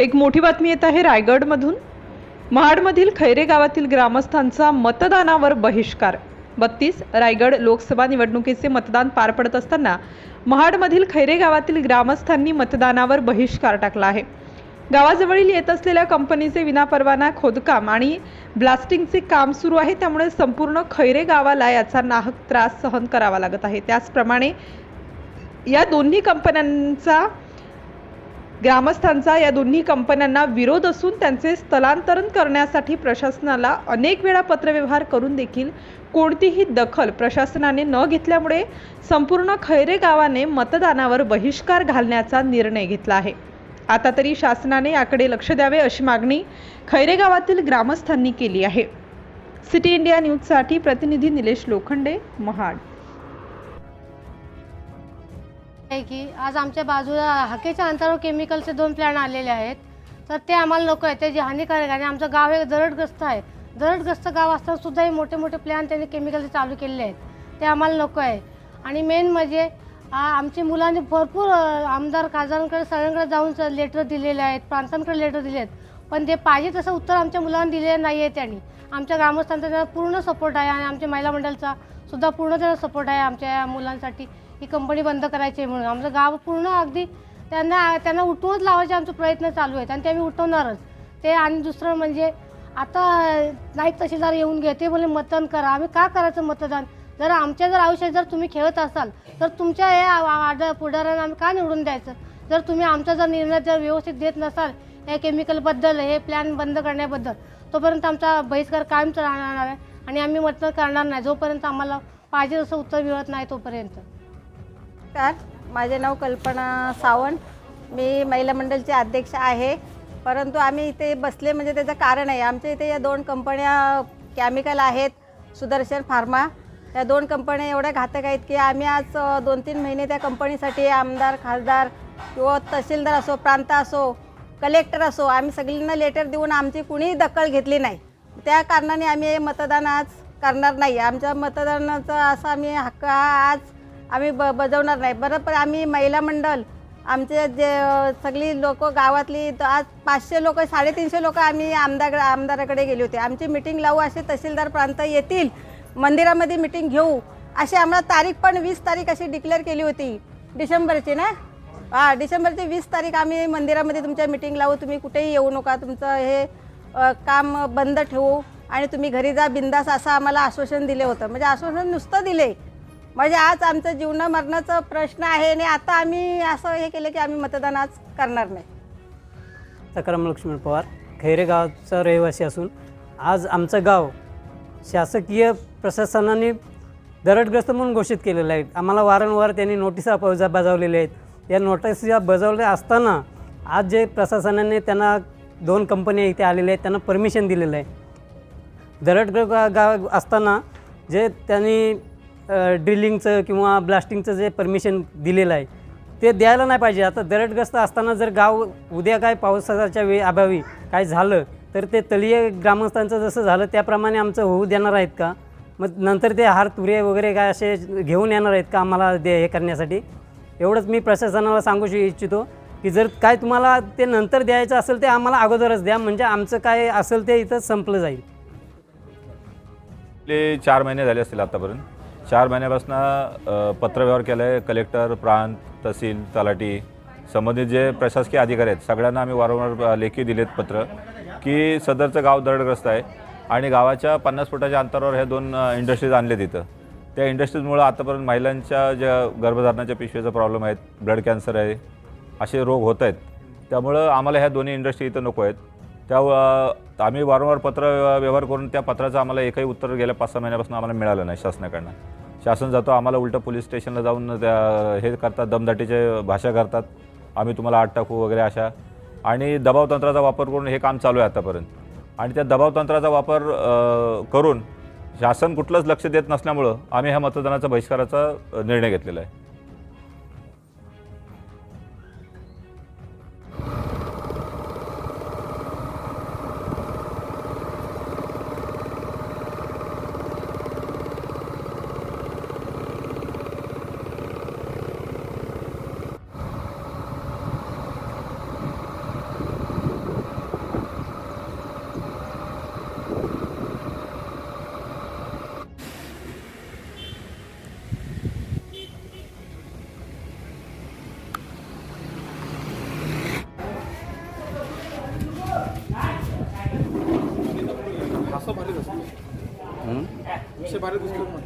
एक मोठी बातमी येत आहे रायगडमधून. महाडमधील खैरे गावातील ग्रामस्थांचा मतदानावर बहिष्कार. बत्तीस रायगड लोकसभा निवडणुकीचे मतदान पार पडत असताना महाडमधील खैरे गावातील ग्रामस्थांनी मतदानावर बहिष्कार टाकला आहे. गावाजवळील येत असलेल्या कंपनीचे विनापरवाना खोदकाम आणि ब्लास्टिंगचे काम सुरू आहे. त्यामुळे संपूर्ण खैरे गावाला याचा नाहक त्रास सहन करावा लागत आहे. त्याचप्रमाणे या दोन्ही कंपन्यांचा ग्रामस्थांचा या दोन्ही कंपन्यांना विरोध असून त्यांचे स्थलांतरण करण्यासाठी प्रशासनाला अनेक वेळा पत्रव्यवहार करून देखील कोणतीही दखल प्रशासनाने न घेतल्यामुळे संपूर्ण खैरे गावाने मतदानावर बहिष्कार घालण्याचा निर्णय घेतला आहे. आता तरी शासनाने याकडे लक्ष द्यावे अशी मागणी खैरे गावातील ग्रामस्थांनी केली आहे. सिटी इंडिया न्यूजसाठी प्रतिनिधी निलेश लोखंडे महाड. आहे की आज आमच्या बाजूला हाकेच्या अंतरावर केमिकलचे दोन प्लॅन आलेले आहेत. तर ते आम्हाला नको आहे. ते जे हानिकारक आहे आणि आमचं गाव हे दरडग्रस्त आहे. दरडग्रस्त गाव असताना सुद्धाही मोठे मोठे प्लॅन त्यांनी केमिकलचे चालू केलेले आहेत. ते आम्हाला नको आहे. आणि मेन म्हणजे आमची मुलांनी भरपूर आमदार खासदारांकडे सगळ्यांकडे जाऊन लेटर दिलेले आहेत. प्रांतांकडे लेटर दिले आहेत. पण ते पाहिजे तसं उत्तर आमच्या मुलांना दिलेलं नाही आहे त्यांनी. आमच्या ग्रामस्थांचा त्यांना पूर्ण सपोर्ट आहे आणि आमच्या महिला मंडळाचा सुद्धा पूर्ण त्यांना सपोर्ट आहे आमच्या या मुलांसाठी. ही कंपनी बंद करायची आहे म्हणून. आमचं गाव पूर्ण अगदी त्यांना त्यांना उठवूनच लावायचे आमचे प्रयत्न चालू आहेत आणि ते आम्ही उठवणारच. ते आणि दुसरं म्हणजे आता नाईक तहसीलदार येऊन घे ते बोले मतदान करा. आम्ही का करायचं मतदान? जर आमच्या जर आयुष्यात जर तुम्ही खेळत असाल तर तुमच्या हे आड पुढाऱ्यांना आम्ही का निवडून द्यायचं? जर तुम्ही आमचा जर निर्णय जर व्यवस्थित देत नसाल या केमिकलबद्दल हे प्लॅन बंद करण्याबद्दल तोपर्यंत आमचा बहिष्कार कायमच राहणार आहे आणि आम्ही मतदान करणार नाही. जोपर्यंत आम्हाला पाहिजे तसं उत्तर मिळत नाही तोपर्यंत. नमस्कार. माझे नाव कल्पना सावंत. मी महिला मंडळची अध्यक्ष आहे. परंतु आम्ही इथे बसले म्हणजे त्याचं कारण आहे. आमच्या इथे या दोन कंपन्या केमिकल आहेत सुदर्शन फार्मा. या दोन कंपन्या एवढ्या घातक आहेत की आम्ही आज दोन तीन महिने त्या कंपनीसाठी आमदार खासदार किंवा तहसीलदार असो प्रांत असो कलेक्टर असो आम्ही सगळ्यांना लेटर देऊन आमची कुणीही दखल घेतली नाही. त्या कारणाने आम्ही हे मतदान आज करणार नाही. आमच्या मतदानाचा असा आम्ही हक्क हा आज आम्ही ब बजावणार नाही. बरं पण आम्ही महिला मंडळ आमचे जे सगळी लोक गावातली तर आज पाचशे लोक साडेतीनशे लोक आम्ही आमदार आमदाराकडे गेले होते. आमची मिटिंग लावू असे तहसीलदार प्रांत येतील मंदिरामध्ये मिटिंग घेऊ अशी आम्हाला तारीख पण वीस तारीख अशी डिक्लेअर केली होती. डिसेंबरची ना? हां डिसेंबरची वीस तारीख आम्ही मंदिरामध्ये तुमच्या मिटिंग लावू. तुम्ही कुठेही येऊ नका. तुमचं हे काम बंद ठेवू आणि तुम्ही घरी जा. बिंदास असं आम्हाला आश्वासन दिले होतं. म्हणजे आश्वासन नुसतं दिले. म्हणजे आज आमचं जीवन मरणाचा प्रश्न आहे आणि आता आम्ही असं हे केलं की आम्ही मतदान आज करणार नाही. सकाराम लक्ष्मण पवार खैरे गावचा रहिवासी असून आज आमचं गाव शासकीय प्रशासनाने दरडग्रस्त म्हणून घोषित केलेलं आहे. आम्हाला वारंवार त्यांनी नोटिसा बजा बजावलेल्या आहेत. या नोटिसा बजावल्या असताना आज जे प्रशासनाने त्यांना दोन कंपन्या इथे आलेल्या आहेत त्यांना परमिशन दिलेलं आहे. दरडग्र गाव असताना जे त्यांनी ड्रिलिंगचं किंवा ब्लास्टिंगचं जे परमिशन दिलेलं आहे ते द्यायला नाही पाहिजे. आता दरडग्रस्त असताना जर गाव उद्या काय पावसाच्या वेळी अभावी काय झालं तर ते तळीय ग्रामस्थांचं जसं झालं त्याप्रमाणे आमचं होऊ देणार आहेत का? मग नंतर ते हार तुरे वगैरे काय असे घेऊन येणार आहेत का आम्हाला दे हे करण्यासाठी? एवढंच मी प्रशासनाला सांगू श- इच्छितो की जर काय तुम्हाला ते नंतर द्यायचं असेल ते आम्हाला अगोदरच द्या. म्हणजे आमचं काय असेल ते इथं संपलं जाईल. चार महिने झाले असतील आतापर्यंत. चार महिन्यापासून पत्रव्यवहार केला आहे कलेक्टर प्रांत तहसील तलाठी संबंधित जे प्रशासकीय अधिकारी आहेत सगळ्यांना आम्ही वारंवार लेखी दिलेत पत्र की सदरचं गाव दरडग्रस्त आहे आणि गावाच्या पन्नास फुटाच्या अंतरावर हे दोन इंडस्ट्रीज आणले तिथं त्या इंडस्ट्रीजमुळं आतापर्यंत महिलांच्या ज्या गर्भधारणाच्या पिशवीचा प्रॉब्लेम आहेत ब्लड कॅन्सर आहे असे रोग होत आहेत. त्यामुळं आम्हाला ह्या दोन्ही इंडस्ट्री इथं नको आहेत. त्या आम्ही वारंवार पत्र व्यवहार करून त्या पत्राचं आम्हाला एकही उत्तर गेल्या पाच सहा महिन्यापासून आम्हाला मिळालं नाही शासनाकडनं. शासन जातो आम्हाला उलटं पोलीस स्टेशनला जाऊन त्या हे करतात दमदाटीचे भाषा करतात. आम्ही तुम्हाला आठ टाकू वगैरे अशा. आणि दबाव तंत्राचा वापर करून हे काम चालू आहे आतापर्यंत. आणि त्या दबाव तंत्राचा वापर करून शासन कुठलंच लक्ष देत नसल्यामुळं आम्ही ह्या मतदानाचा बहिष्काराचा निर्णय घेतलेला आहे. Você vai buscar uma.